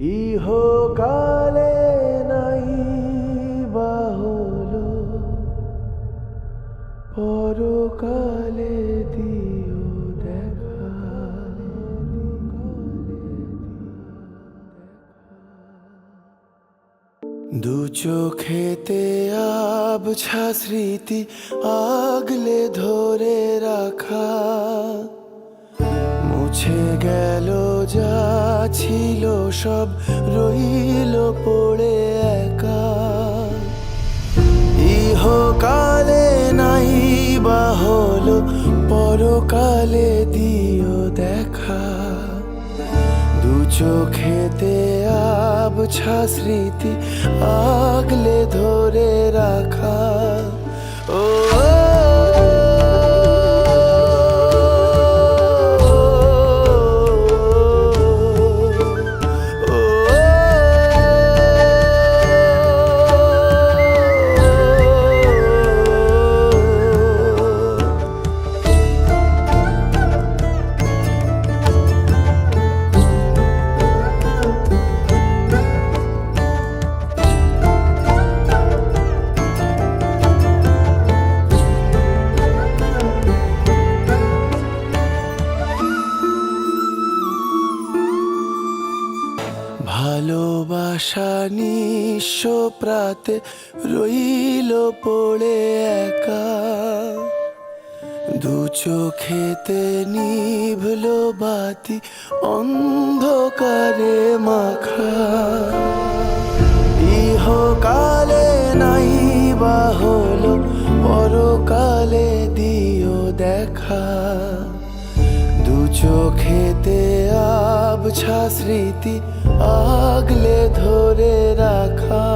ইহকালে নাই বা হলো পরকালে দিও দেখা দু চোখেতে আবছা স্মৃতি আগলে ধরে রাখা, মুছে গেল যা ছিল, সব রইল পড়ে একা। ইহকালে নাই বা হলো, পরকালে দিও দেখা। দু চোখেতে আবছা স্মৃতি আগলে ধরে রাখা। ও ভালোবাসা নিঃস্ব প্রাতে রইল পড়ে একা। দু চোখেতে নিভল বাতি অন্ধকারে মাখা। ইহকালে নাই বা হলো, পরকালে দিও দেখা। দু চোখেতে আবছা স্মৃতি আগলে ধরে রাখা।